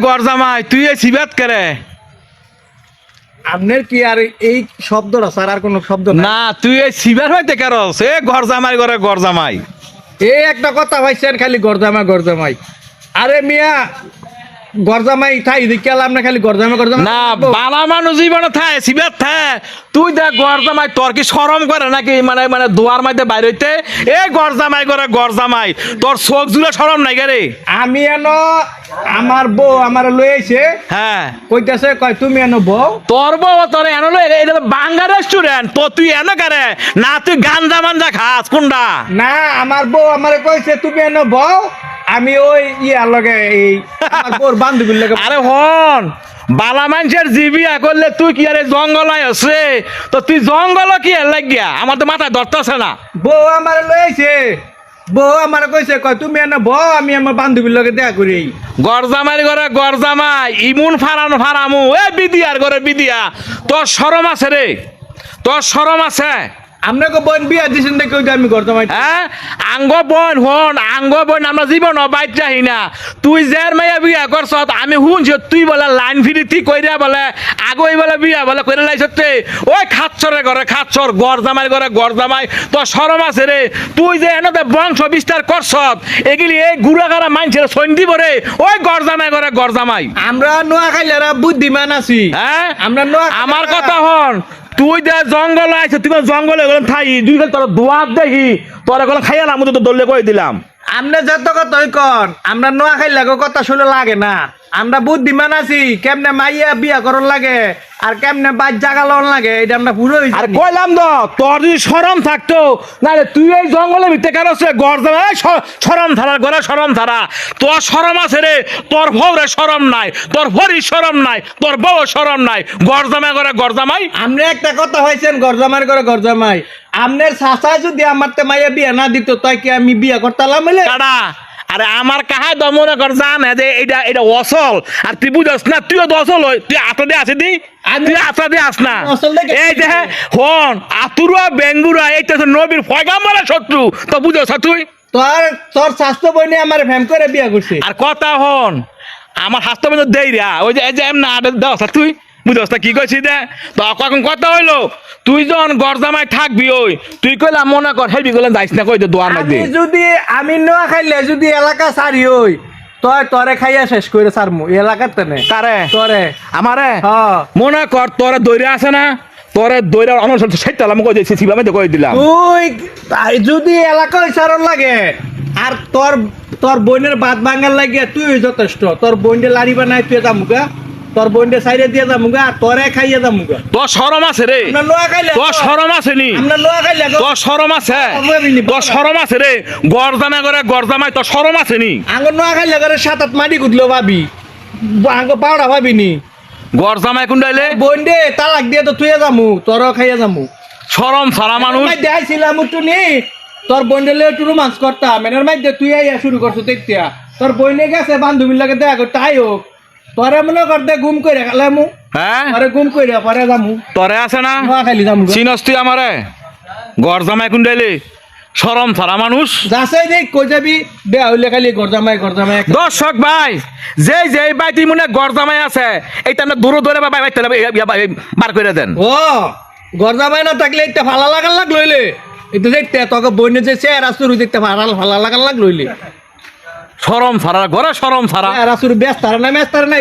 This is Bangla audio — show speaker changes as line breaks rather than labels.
গরজামাই তুই এই সিবাত করে?
আপনার কি আর এই শব্দটা স্যার আর কোনো শব্দ না
তুই এই সিবার হইতে কারস এ গরজামাই করে গরজামাই
এই একটা কথা ভাইছেন খালি গরজামা গরজামাই আরে মিয়া গরজামাই থাই দেখে না খালি গরজামা গরজামা?
না বালা মানুষ জীবনে থায় সিবাত থায় তুই দেখ গরজামাই তোর কি শরম করে নাকি মানে মানে দুয়ার মধ্যে বাইরে হইতে? এ গরজামাই করে গরজামাই তোর চোখ জুড়ে শরম নাই রে।
আমি এনো আমার বউ আমার লই আইছে।
হ্যাঁ।
কইতাছে কয় তুমি এনো বউ?
তোর বউ তোর এনো লই এটা বাঙ্গা রেস্টুরেন্ট তো তুই এনো করে না তুই গাঞ্জা মাঞ্জা খাস কোনটা
না আমার বউ আমারে কইছে তুমি এনো বউ? আমি ওই ইয়ার লগে এই আমার বান্ধবীর লগে
আরে হন বালা মানুষের জিবিয়া করলে তুই কি আরে জঙ্গল আছে তো তুই জঙ্গল কি এর লাগিয়া? আমার তো মাথায় ধরতেছে না।
বউ আমার আইছে বউ আমার কইছে কয় তুমি এনে বউ আমি আমার বান্ধবীর লগে দেখা করি।
গরজামাই করে গরজামাই ইমুন ফারানো ফারামু। এ বিদিয়ার করে বিদিয়া। তোর সরম আছে রে। তোর সরম আছে।
আপনাকে বোন বিয়া দিছেন দেখে আমি গরজামাই
হ্যাঁ? আঙ্গ বোন হন আঙ্গ বোন আমরা জীবন বাইর যাই না। তুই যার মাইয়া বিয়া করছ আমি শুনছি তুই বলে লাইন ফিরি তুই কইরা বলে আগই বলে বিয়া বলে কইরা লাইছ তে। ওই খাচ্ছরে করে খাচ্ছর গড় জামাই করে গড় জামাই তোর সরম আছে রে। তুই যে এনতে বংশ বিস্তার করছ এগুলি এই গুড়াগাড়া মানছে সৈন দিব রে। ওই গড় জামাই করে গড় জামাই।
আমরা নোয়া খাইলারা বুদ্ধিমান আছি।
হ্যাঁ?
আমরা নোয়া
আমার কথা হন তুই যে জঙ্গল আইছ, তুই জঙ্গলে গেলাম, থাই, দুই খালি তোর দোয়ার দেখি, তোর এগুলো না আমি তো দলে কই দিলাম।
আমরা যত কত কন আমরা নোয়া খাইলে কথা শুনে লাগে না। আমরা বুদ্ধিমান আছি কেমনে মাইয়া বিয়া করন লাগে আর কেমনে বাদ জাগালন লাগে এটা আমরা পুরো
আর কইলাম তো তোর যদি সরম থাকতো নাহলে তুই এই জঙ্গলের ভিতরে কেন এই সরম ধারা গড়ে সরম ধারা। তোর সরম আছে রে তোর ভৌরে সরম নাই তোর ভরি সরম নাই তোর বউ সরম নাই। গড় করে গড় জামাই।
আমরা একটা কথা হয়েছেন গরজামার করে গরজামাই আমনের চাচা যদি আমার তে মাইয়া বিয়া না দিত তাই কি আমি বিয়া করতালাম
কাড়া আরে আমার কাহায় তো মনে কর জানে যে এটা এটা অসল। আর তুই বুঝস না তুইও তো অসল হই। তুই আতা দিয়ে আসি দি
আমি-
তুই আতা দিয়ে আস না। এই যে হন আতুরা বেঙ্গুরা এইটা তো নবীর ফয়গাম্বরের শত্রু। তো বুঝস তুই?
তোর তোর স্বাস্থ্য বইনে আমার ফ্যাম করে বিয়া করছে।
আর কথা হন আমার হাসতে মধ্যে দেই রা ওই যে এমন আদর দাও তুই। বুঝস কি কইছি দে? তো কখন কথা হইল তুই যখন গরজামাই থাকবি ওই তুই কইলা মনে কর হেবি গেলে যাইস না কই দে দোয়ার মধ্যে।
যদি আমি নোয়া খাইলে যদি এলাকা সারি হই তয় তরে খাইয়া শেষ করে সারমু এলাকার তেনে।
কারে?
তরে।
আমারে? মনে কর তোরে দৈরে আছে না তোরে দৈরে আমার সাইতে আমি কই দিয়েছি সিবা আমি কই দিলাম।
তুই যদি এলাকা সারন লাগে আর তোর তোর বোনের বাদ ভাঙার লাগে তুই যথেষ্ট তোর বোনকে লাড়ি বানাই তুই যামুগা তোর বোনকে সাইডে দিয়ে যামুগা আর তোরে খাইয়ে যামুগা।
তোর সরম আছে রে। তোর সরম আছে নি? তোর সরম আছে? তোর সরম আছে রে। গরজামা করে গরজামাই তোর সরম আছে নি?
আঙ্গ নোয়া খাইলে করে সাত আট মাটি গুদলো ভাবি। আঙ্গ পাওড়া ভাবি নি।
গরজামাই কুন্ডাইলে
বোন দে তালাক দিয়ে তো তুই যামু তোরও খাইয়ে যামু।
সরম সারা মানুষ।
দেখাইছিলাম নি তোর বোনডেলে একটু রোমান্স করতাম এনের মাইতে তুই আইয়া শুরু করছ দেখতিয়া তোর বইনে গেছে বান্ধবীর লাগে দেখা করতে আই হোক তোরে মনে করতে ঘুম করে গেলামু
হ্যাঁ
পরে ঘুম করে পরে যামু
তোরে আছে না?
খাইলি যামু
চিনস তুই আমারে গরজামাই কুন্ডাইলে সরম সারা মানুষ।
যাচ্ছে দেখ কই যাবি বেয়া হইলে খালি গরজামাই গরজামাই
দর্শক ভাই যে যে বাইটি মনে গরজামাই আছে এইটা না দূরে দূরে বাই বাইতে বার করে দেন
ও গরজামাই না থাকলে একটা ভালা লাগার লাগ লইলে। এটা দেখতে তোকে বইনে যে চেহারা শুরু দেখতে ভালা ভালা লাগার লাগ লইলে।
সরম সারা ঘরে সরম সারা
রাসুর ব্যস্ত ব্যস্ত না